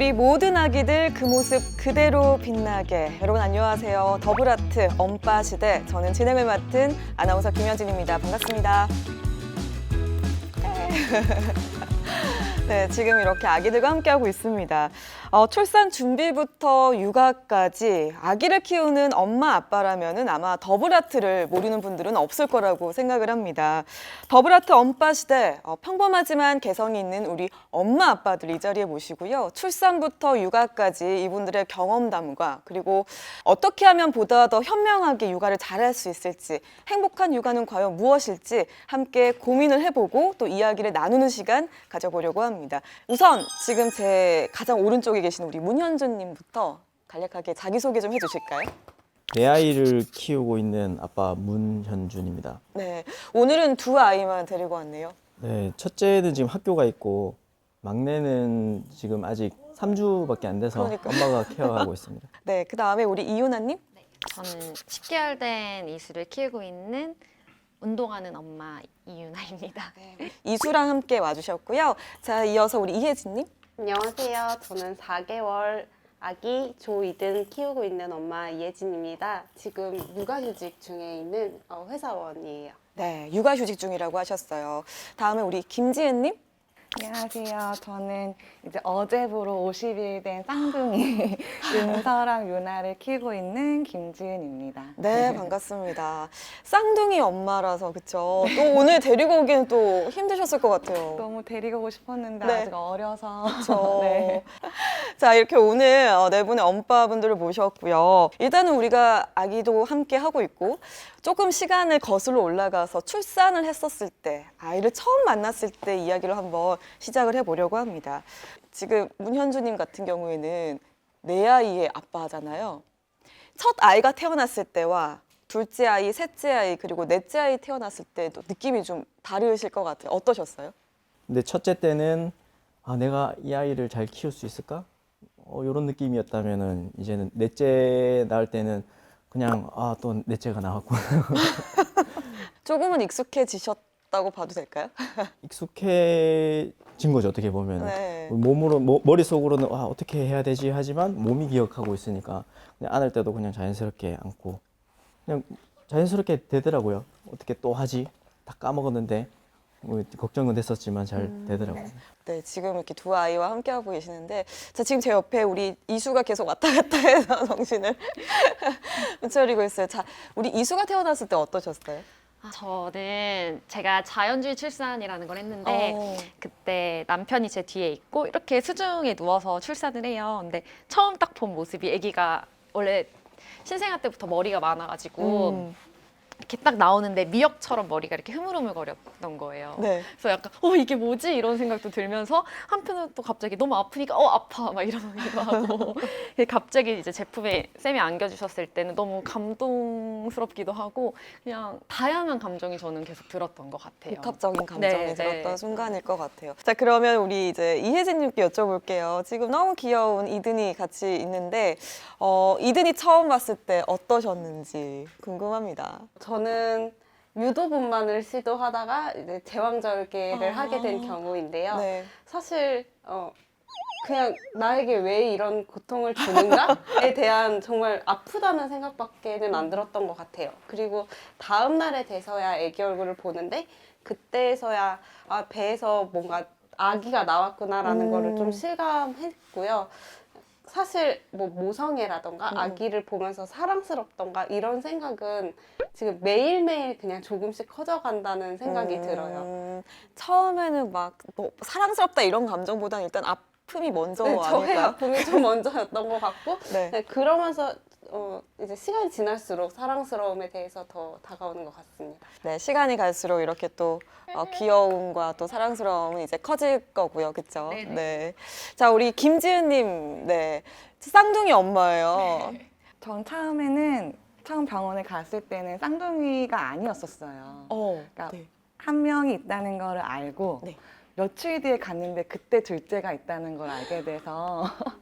우리 모든 아기들 그 모습 그대로 빛나게. 여러분 안녕하세요. 더블아트 엄빠 시대. 저는 진행을 맡은 아나운서 김현진입니다. 반갑습니다. 네, 지금 이렇게 아기들과 함께하고 있습니다. 어, 출산 준비부터 육아까지 아기를 키우는 엄마 아빠라면은 아마 더블 아트를 모르는 분들은 없을 거라고 생각을 합니다. 더블 아트 엄빠 시대 어, 평범하지만 개성이 있는 우리 엄마 아빠들 이 자리에 모시고요. 출산부터 육아까지 이분들의 경험담과 그리고 어떻게 하면 보다 더 현명하게 육아를 잘할 수 있을지 행복한 육아는 과연 무엇일지 함께 고민을 해보고 또 이야기를 나누는 시간 가져보려고 합니다. 우선 지금 제 가장 오른쪽에 계신 우리 문현준님부터 간략하게 자기소개 좀 해주실까요? 내 아이를 키우고 있는 아빠 문현준입니다. 네, 오늘은 두 아이만 데리고 왔네요. 네, 첫째는 지금 학교가 있고 막내는 지금 아직 3주밖에 안 돼서 그러니까요. 엄마가 케어하고 있습니다. 네, 그 다음에 우리 이윤아님. 저는 10개월 된 이수를 키우고 있는 운동하는 엄마 이윤아입니다. 이수랑 함께 와주셨고요. 자, 이어서 우리 이혜진님. 안녕하세요. 저는 4개월 아기 조이든 키우고 있는 엄마 이혜진입니다. 지금 육아휴직 중에 있는 어, 회사원이에요. 네, 육아휴직 중이라고 하셨어요. 다음에 우리 김지은님. 안녕하세요. 저는 이제 어제부로 50일 된 쌍둥이 윤서랑 유나를 키우고 있는 김지은입니다. 네, 반갑습니다. 쌍둥이 엄마라서 그쵸. 또 오늘 데리고 오기는 또 힘드셨을 것 같아요. 너무 데리고 오고 싶었는데 네. 아직 어려서 그렇죠. 네. 자 이렇게 오늘 어, 네 분의 엄빠분들을 모셨고요. 일단은 우리가 아기도 함께 하고 있고 조금 시간을 거슬러 올라가서 출산을 했었을 때 아이를 처음 만났을 때 이야기를 한번 시작을 해보려고 합니다. 지금 문현주님 같은 경우에는 네 아이의 아빠잖아요. 첫 아이가 태어났을 때와 둘째 아이, 셋째 아이 그리고 넷째 아이 태어났을 때도 느낌이 좀 다르실 것 같아요. 어떠셨어요? 근데 첫째 때는 아, 내가 이 아이를 잘 키울 수 있을까? 어, 이런 느낌이었다면은 이제는 넷째 낳을 때는 그냥 아, 또 넷째가 나왔고 조금은 익숙해지셨 다고 봐도 될까요? 익숙해진 거죠 어떻게 보면 네. 몸으로 모- 머릿속으로는 와 어떻게 해야 되지 하지만 몸이 기억하고 있으니까 그냥 안을 때도 그냥 자연스럽게 안고 그냥 자연스럽게 되더라고요 어떻게 또 하지 다 까먹었는데 뭐 걱정은 됐었지만 잘 되더라고요 네, 지금 이렇게 두 아이와 함께 하고 계시는데, 자 지금 제 옆에 우리 이수가 계속 왔다 갔다 해서 정신을 못 차리고 있어요. 자, 우리 이수가 태어났을 때 어떠셨어요? 아, 저는 제가 자연주의 출산이라는 걸 했는데 어. 그때 남편이 제 뒤에 있고 이렇게 수중에 누워서 출산을 해요. 근데 처음 딱 본 모습이 아기가 원래 신생아 때부터 머리가 많아가지고 음, 이렇게 딱 나오는데 미역처럼 머리가 이렇게 흐물흐물거렸던 거예요. 네. 그래서 약간 어 이게 뭐지 이런 생각도 들면서 한편으로 또 갑자기 너무 아프니까 어 아파 막 이러기도 하고 갑자기 이제 제품에 쌤이 안겨주셨을 때는 너무 감동스럽기도 하고 그냥 다양한 감정이 저는 계속 들었던 것 같아요. 복합적인 감정이 네, 들었던 네. 순간일 것 같아요. 자, 그러면 우리 이제 이혜진님께 여쭤볼게요. 지금 너무 귀여운 이든이 같이 있는데, 어, 이든이 처음 봤을 때 어떠셨는지 궁금합니다. 저는 유도분만을 시도하다가 이제 제왕절개를 아. 하게 된 경우인데요. 네. 사실 어, 그냥 나에게 왜 이런 고통을 주는가에 대한 정말 아프다는 생각밖에는 안 들었던 것 같아요. 그리고 다음 날에 돼서야 아기 얼굴을 보는데 그때서야 아 배에서 뭔가 아기가 나왔구나라는 음. 거를 좀 실감했고요. 사실 뭐 모성애라던가 음. 아기를 보면서 사랑스럽던가 이런 생각은 지금 매일매일 그냥 조금씩 커져간다는 생각이 음, 들어요. 처음에는 막 뭐 사랑스럽다 이런 감정보다는 일단 아픔이 먼저 네, 저의 아닐까요? 아픔이 좀 먼저였던 것 같고 네. 네, 그러면서 어, 이제 시간이 지날수록 사랑스러움에 대해서 더 다가오는 것 같습니다. 네, 시간이 갈수록 이렇게 또 어, 귀여움과 또 사랑스러움은 이제 커질 거고요, 그렇죠? 네네. 네. 자, 우리 김지은님, 네, 쌍둥이 엄마예요. 전 처음에는 처음 병원에 갔을 때는 쌍둥이가 아니었었어요. 어, 그러니까 네. 한 명이 있다는 거를 알고 네. 며칠 뒤에 갔는데 그때 둘째가 있다는 걸 알게 돼서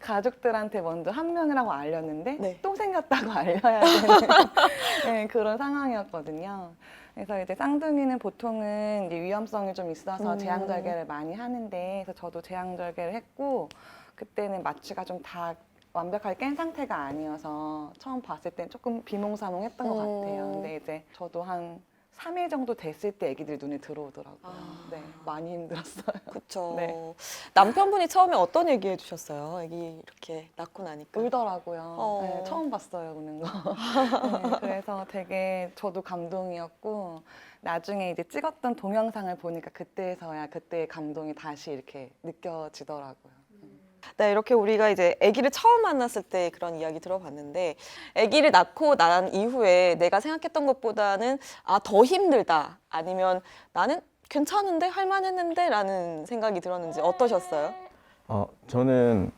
가족들한테 먼저 한 명이라고 알렸는데 네. 또 생겼다고 알려야 되는 네, 그런 상황이었거든요. 그래서 이제 쌍둥이는 보통은 이제 위험성이 좀 있어서 음. 제왕절개를 많이 하는데 그래서 저도 제왕절개를 했고 그때는 마취가 좀 다 완벽하게 깬 상태가 아니어서 처음 봤을 땐 조금 비몽사몽했던 것 음. 같아요. 근데 이제 저도 한 3일 정도 됐을 때 아기들 눈에 들어오더라고요. 아. 네, 많이 힘들었어요. 그쵸. 네. 남편분이 처음에 어떤 얘기 해주셨어요? 아기 이렇게 낳고 나니까. 울더라고요. 어. 네, 처음 봤어요, 우는 거. 네, 그래서 되게 저도 감동이었고 나중에 이제 찍었던 동영상을 보니까 그때서야 그때의 감동이 다시 이렇게 느껴지더라고요. 네, 이렇게 우리가 이제 아기를 처음 만났을 때 그런 이야기 들어봤는데 아기를 낳고 난 이후에 내가 생각했던 것보다는 아, 더 힘들다. 아니면 나는 괜찮은데 할만했는데 라는 생각이 들었는지 어떠셨어요? 어, 저는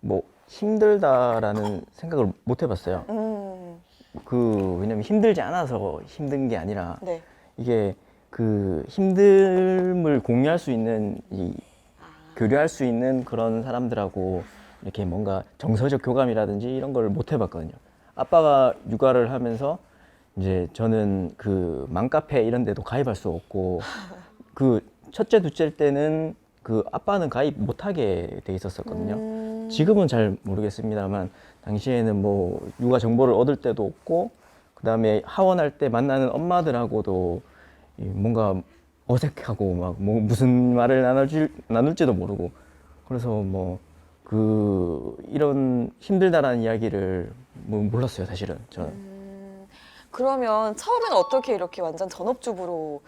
뭐 힘들다라는 생각을 못 해봤어요. 음, 그 왜냐면 힘들지 않아서 힘든 게 아니라 네. 이게 그 힘듦을 공유할 수 있는 이 교류할 수 있는 그런 사람들하고 이렇게 뭔가 정서적 교감이라든지 이런 걸 못 해봤거든요. 아빠가 육아를 하면서 이제 저는 그 맘카페 이런 데도 가입할 수 없고 그 첫째 둘째 때는 그 아빠는 가입 못 하게 돼 있었었거든요. 음, 지금은 잘 모르겠습니다만 당시에는 뭐 육아 정보를 얻을 때도 없고 그다음에 하원할 때 만나는 엄마들하고도 이 뭔가 어색하고 막 뭐 무슨 말을 나눌지 나눌지도 모르고 그래서 뭐 그 이런 힘들다라는 이야기를 뭐 몰랐어요 사실은 저는 음, 그러면 처음에는 어떻게 이렇게 완전 전업주부로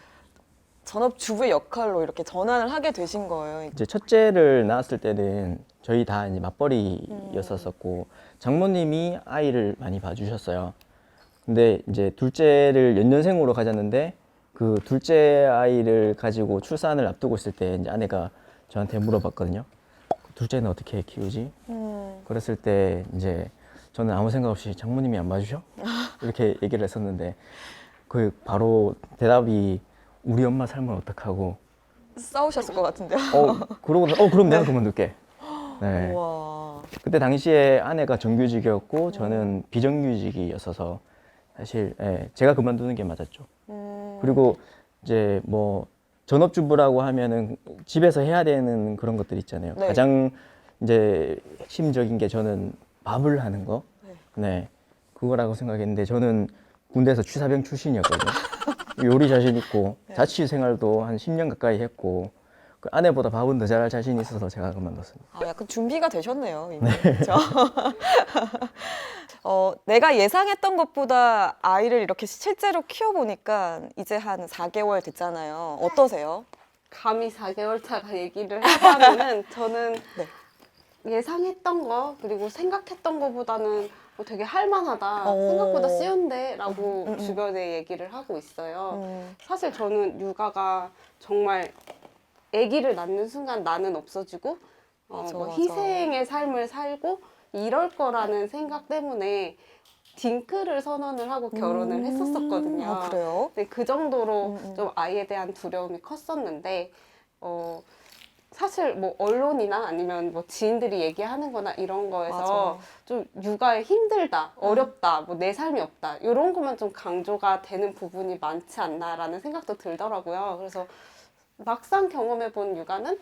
전업주부의 역할로 이렇게 전환을 하게 되신 거예요? 이제 첫째를 낳았을 때는 저희 다 이제 맞벌이였었었고 장모님이 아이를 많이 봐주셨어요. 근데 이제 둘째를 연년생으로 가졌는데 그 둘째 아이를 가지고 출산을 앞두고 있을 때 이제 아내가 저한테 물어봤거든요. 둘째는 어떻게 키우지? 음, 그랬을 때 이제 저는 아무 생각 없이 장모님이 안 봐주셔? 이렇게 얘기를 했었는데 그 바로 대답이 우리 엄마 삶을 어떡하고 싸우셨을 것 같은데요? 어 그러고 나- 어 그럼 내가 그만둘게. 네. 우와. 그때 당시에 아내가 정규직이었고 저는 비정규직이었어서 사실 예, 제가 그만두는 게 맞았죠. 음, 그리고 이제 뭐 전업주부라고 하면은 집에서 해야 되는 그런 것들 있잖아요. 네. 가장 이제 핵심적인 게 저는 밥을 하는 거. 네. 네. 그거라고 생각했는데 저는 군대에서 취사병 출신이었거든요. 요리 자신 있고 네. 자취 생활도 한 10년 가까이 했고 그 아내보다 밥은 더 잘할 자신이 있어서 제가 그만뒀습니다. 아, 약간 준비가 되셨네요. 이미. 그렇죠? 어, 내가 예상했던 것보다 아이를 이렇게 실제로 키워보니까 이제 한 4개월 됐잖아요. 어떠세요? 감히 4개월 차가 얘기를 하자면은 저는 네. 예상했던 거 그리고 생각했던 거보다는 뭐 되게 할만하다 오. 생각보다 쉬운데라고 음, 음. 주변에 얘기를 하고 있어요. 음, 사실 저는 육아가 정말 아기를 낳는 순간 나는 없어지고 어, 맞아, 뭐 맞아. 희생의 삶을 살고 이럴 거라는 생각 때문에 딩크를 선언을 하고 결혼을 음, 했었었거든요. 아, 그래요? 근데 그 정도로 음, 음. 좀 아이에 대한 두려움이 컸었는데 어 사실 뭐 언론이나 아니면 뭐 지인들이 얘기하는 거나 이런 거에서 맞아. 좀 육아에 힘들다, 어렵다, 뭐 내 삶이 없다 이런 것만 좀 강조가 되는 부분이 많지 않나라는 생각도 들더라고요. 그래서 막상 경험해 본 육아는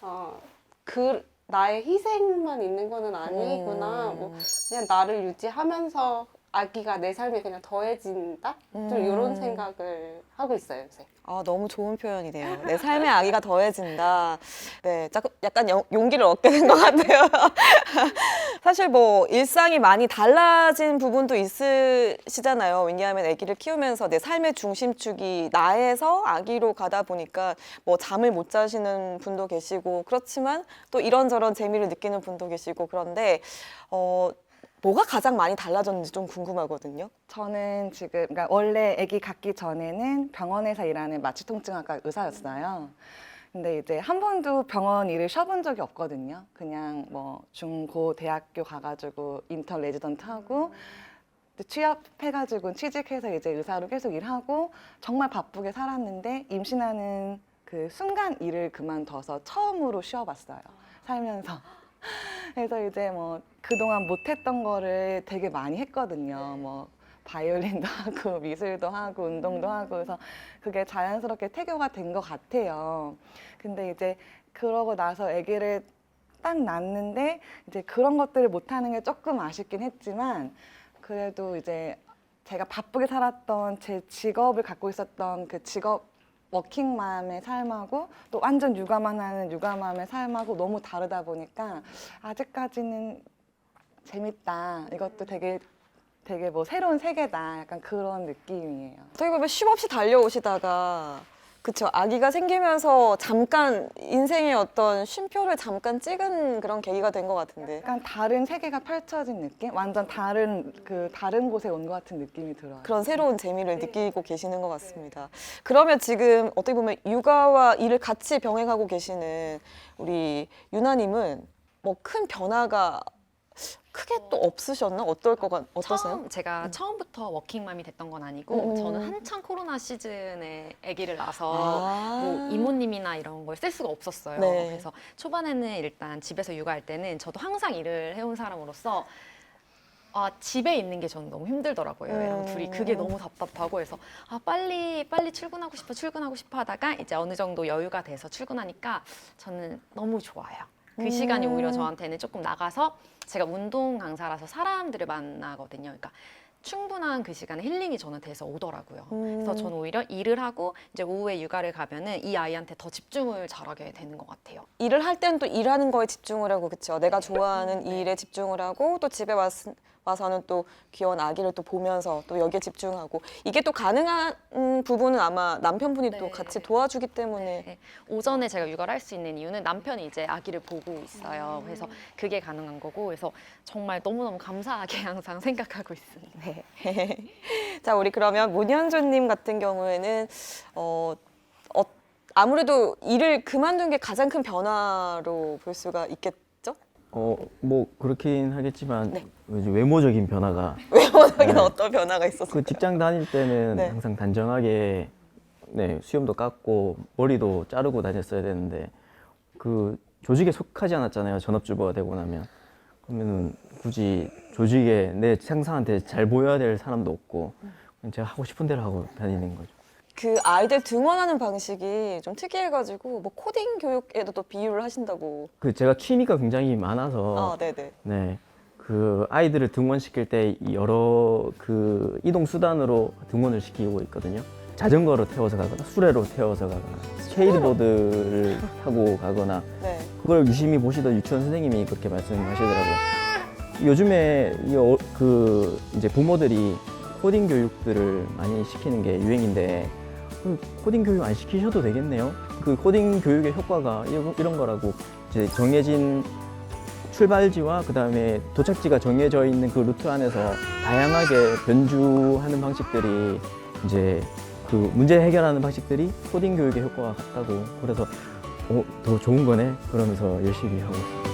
어 그 나의 희생만 있는 거는 아니구나. 음. 뭐 그냥 나를 유지하면서 아기가 내 삶에 그냥 더해진다? 좀 음. 이런 생각을 하고 있어요, 요새. 아, 너무 좋은 표현이네요. 내 삶의 아기가 더해진다. 네, 짝- 약간 영- 용기를 얻게 된 것 같아요. 사실 뭐 일상이 많이 달라진 부분도 있으시잖아요. 왜냐하면 아기를 키우면서 내 삶의 중심축이 나에서 아기로 가다 보니까 뭐 잠을 못 자시는 분도 계시고 그렇지만 또 이런저런 재미를 느끼는 분도 계시고 그런데 어, 뭐가 가장 많이 달라졌는지 좀 궁금하거든요. 저는 지금 그러니까 원래 아기 갖기 전에는 병원에서 일하는 마취통증학과 의사였어요. 근데 이제 한 번도 병원 일을 쉬어본 적이 없거든요. 그냥 뭐 중고 대학교 가가지고 인턴 레지던트 하고 취업해가지고 취직해서 이제 의사로 계속 일하고 정말 바쁘게 살았는데 임신하는 그 순간 일을 그만둬서 처음으로 쉬어봤어요. 살면서. 그래서 이제 뭐 그동안 못했던 거를 되게 많이 했거든요. 뭐 바이올린도 하고 미술도 하고 운동도 하고 그래서 그게 자연스럽게 태교가 된 것 같아요. 근데 이제 그러고 나서 아기를 딱 낳는데 이제 그런 것들을 못하는 게 조금 아쉽긴 했지만 그래도 이제 제가 바쁘게 살았던 제 직업을 갖고 있었던 그 직업 워킹맘의 삶하고 또 완전 육아만 하는 육아맘의 삶하고 너무 다르다 보니까 아직까지는 재밌다. 이것도 되게 되게 뭐 새로운 세계다. 약간 그런 느낌이에요. 어떻게 보면 쉼 없이 달려오시다가 그쵸 아기가 생기면서 잠깐 인생의 어떤 쉼표를 잠깐 찍은 그런 계기가 된 것 같은데 약간 다른 세계가 펼쳐진 느낌? 완전 다른 그 다른 곳에 온 것 같은 느낌이 들어요. 그런 새로운 재미를 느끼고 계시는 것 같습니다. 그러면 지금 어떻게 보면 육아와 일을 같이 병행하고 계시는 우리 유나님은 뭐 큰 변화가 크게 또 없으셨나? 어떨 것 같, 어떠세요? 처음 제가 처음부터 워킹맘이 됐던 건 아니고 음. 저는 한창 코로나 시즌에 아기를 낳아서 아. 뭐 이모님이나 이런 걸 쓸 수가 없었어요. 네. 그래서 초반에는 일단 집에서 육아할 때는 저도 항상 일을 해온 사람으로서 아 집에 있는 게 저는 너무 힘들더라고요. 애랑 음. 둘이 그게 너무 답답하고 해서 아 빨리 빨리 출근하고 싶어 출근하고 싶어 하다가 이제 어느 정도 여유가 돼서 출근하니까 저는 너무 좋아요. 그 음. 시간이 오히려 저한테는 조금 나가서 제가 운동 강사라서 사람들을 만나거든요. 그러니까 충분한 그 시간에 힐링이 저는 돼서 오더라고요. 그래서 음. 저는 오히려 일을 하고 이제 오후에 육아를 가면은 이 아이한테 더 집중을 잘하게 되는 것 같아요. 일을 할 때는 또 일하는 거에 집중을 하고 그쵸 내가 좋아하는 일에 집중을 하고 또 집에 왔, 와서는 또 귀여운 아기를 또 보면서 또 여기에 집중하고 이게 또 가능한 음, 부분은 아마 남편분이 또 네. 같이 도와주기 때문에 네. 오전에 제가 육아를 할 수 있는 이유는 남편이 이제 아기를 보고 있어요. 음. 그래서 그게 가능한 거고 그래서 정말 너무너무 감사하게 항상 생각하고 있습니다. 네. 자 우리 그러면 문현주님 같은 경우에는 어, 어 아무래도 일을 그만둔 게 가장 큰 변화로 볼 수가 있겠죠? 어, 뭐 그렇긴 하겠지만 네. 이제 외모적인 변화가 외모적인 네. 어떤 변화가 있었어요? 그 직장 다닐 때는 네. 항상 단정하게 네, 수염도 깎고 머리도 자르고 다녔어야 되는데 그 조직에 속하지 않았잖아요. 전업주부가 되고 나면 그러면은 굳이 조직에 내 상사한테 잘 보여야 될 사람도 없고 그냥 제가 하고 싶은 대로 하고 다니는 거죠. 그 아이들 등원하는 방식이 좀 특이해가지고 뭐 코딩 교육에도 또 비유를 하신다고. 그 제가 취미가 굉장히 많아서 아 네네. 네. 그 아이들을 등원시킬 때 여러 그 이동 수단으로 등원을 시키고 있거든요. 자전거로 태워서 가거나 수레로 태워서 가거나 스케이트보드를 타고 가거나 네. 그걸 유심히 보시던 유치원 선생님이 그렇게 말씀하시더라고요. 요즘에 이 어- 그 이제 부모들이 코딩 교육들을 많이 시키는 게 유행인데 그 코딩 교육 안 시키셔도 되겠네요. 그 코딩 교육의 효과가 이런, 거라고 이제 정해진 출발지와 그 다음에 도착지가 정해져 있는 그 루트 안에서 다양하게 변주하는 방식들이 이제 그 문제 해결하는 방식들이 코딩 교육의 효과가 같다고 그래서 어, 더 좋은 거네 그러면서 열심히 하고 있어요.